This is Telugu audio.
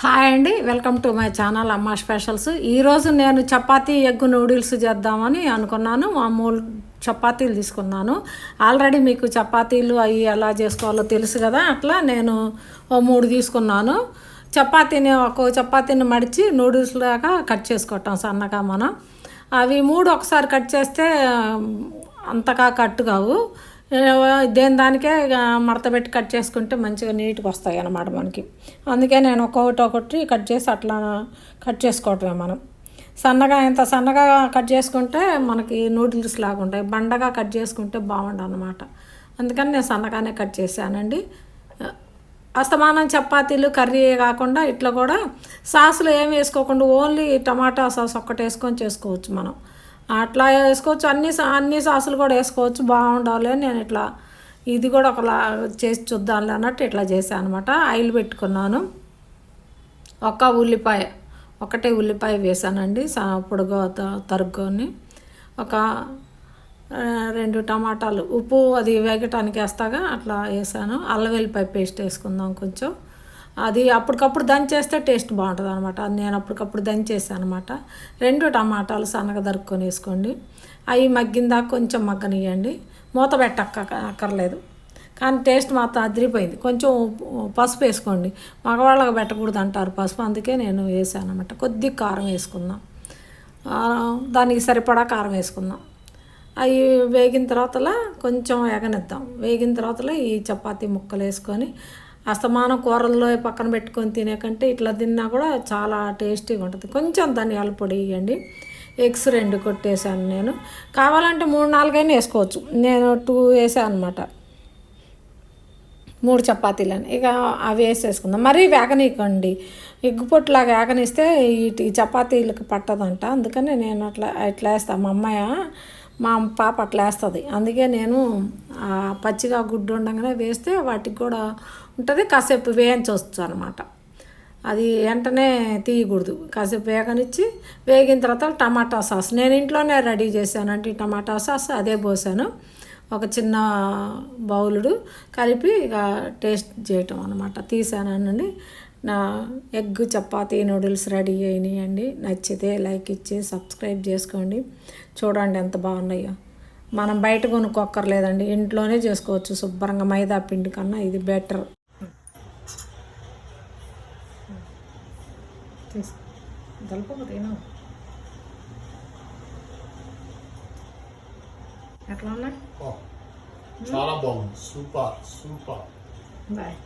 హాయ్ అండి welcome to my channel Amma specials. ఈరోజు నేను చపాతీ ఎగ్ నూడిల్స్ చేద్దామని అనుకున్నాను. మామూలు చపాతీలు తీసుకున్నాను. ఆల్రెడీ మీకు చపాతీలు అవి ఎలా చేసుకోవాలో తెలుసు కదా అట్లా నేను ఓ మూడు తీసుకున్నాను. చపాతీని ఒక చపాతీని మడిచి నూడిల్స్ లాగా కట్ చేసుకోవటం సన్నగా మనం. అవి మూడు ఒకసారి కట్ చేస్తే అంతగా కట్టు కావు. దేని దానికే ఇక మడత పెట్టి కట్ చేసుకుంటే మంచిగా నీట్గా వస్తాయి అన్నమాట మనకి. అందుకే నేను ఒక్కొక్కటి ఒకటి కట్ చేసి అట్లా కట్ చేసుకోవటమే మనం. సన్నగా ఎంత సన్నగా కట్ చేసుకుంటే మనకి నూడిల్స్ లాగా ఉంటాయి. బండగా కట్ చేసుకుంటే బాగుండు అనమాట అందుకని నేను సన్నగానే కట్ చేశానండి. అస్తమానం చపాతీలు కర్రీ కాకుండా ఇట్లా కూడా సాసులు ఏం వేసుకోకుండా ఓన్లీ టమాటా సాస్ ఒక్కటి వేసుకొని చేసుకోవచ్చు మనం. అట్లా వేసుకోవచ్చు. అన్ని సా- అన్ని సాసులు కూడా వేసుకోవచ్చు. బాగుండాలి అని నేను ఇట్లా ఇది కూడా ఒకలా చేసి చూద్దాంలే అన్నట్టు ఇట్లా చేశాను అనమాట ఆయిల్ పెట్టుకున్నాను. ఒక ఉల్లిపాయ ఒకటే ఉల్లిపాయ వేసానండి. సా పొడుగు తరుక్కొని ఒక రెండు టమాటాలు ఉప్పు అది వేగటానికి వేస్తాగా అట్లా వేసాను. అల్లం వెల్లిపాయ పేస్ట్ వేసుకుందాం కొంచెం. అది అప్పటికప్పుడు దంచేస్తే టేస్ట్ బాగుంటుంది అనమాట నేను అప్పటికప్పుడు దంచేసాను అనమాట రెండు టమాటాలు సన్నగా దరుక్కొని వేసుకోండి. అవి మగ్గిందాక కొంచెం మగ్గనియండి మూత పెట్టక్క అక్కర్లేదు. కానీ టేస్ట్ మాత్రం అదిరిపోయింది. కొంచెం పసుపు వేసుకోండి. మగవాళ్ళకి పెట్టకూడదు అంటారు పసుపు. అందుకే నేను వేసాను అనమాట కొద్ది కారం వేసుకుందాం. దానికి సరిపడా కారం వేసుకుందాం. అవి వేగిన తర్వాతలా కొంచెం ఎగనిద్దాం. వేగిన తర్వాతలా ఈ చపాతీ ముక్కలు వేసుకొని అస్తమానం కూరల్లో పక్కన పెట్టుకొని తినే కంటే ఇట్లా తిన్నా కూడా చాలా టేస్టీగా ఉంటుంది. కొంచెం ధనియాల పొడి వేయండి ఎగ్స్ రెండు కొట్టేసాను నేను. కావాలంటే మూడు నాలుగైనా వేసుకోవచ్చు. నేను టూ వేసాను అనమాట మూడు చపాతీలని. ఇక అవి వేసేసుకుందాం. మరీ వేగనీయకండి. ఎగ్గు పొట్టులాగా వేగనిస్తే ఈ ఈ చపాతీలకు పట్టదంట. అందుకని నేను అట్లా ఇట్లా వేస్తాను మా అమ్మాయి మా పాప అట్లా వేస్తుంది. అందుకే నేను పచ్చిగా గుడ్డు ఉండగానే వేస్తే వాటికి కూడా ఉంటుంది. కాసేపు వేయించవచ్చు అనమాట అది వెంటనే తీయకూడదు. కాసేపు వేగనిచ్చి వేగిన తర్వాత టమాటా సాస్. నేను ఇంట్లోనే రెడీ చేశానంటే అంటే టమాటా సాస్. అదే పోసాను. ఒక చిన్న బౌలుడు కలిపి ఇక టేస్ట్ చేయటం అనమాట తీసానండి నా ఎగ్ చపాతీ నూడిల్స్ రెడీ అయినాయండి. నచ్చితే లైక్ ఇచ్చి సబ్స్క్రైబ్ చేసుకోండి. చూడండి ఎంత బాగున్నాయో. మనం బయట కొనుక్కోక్కర్లేదండి. ఇంట్లోనే చేసుకోవచ్చు. శుభ్రంగా మైదా పిండి కన్నా ఇది బెటర్. ఎట్లా ఉన్నాయి? చాలా బాగుంది. Super super. బాయ్.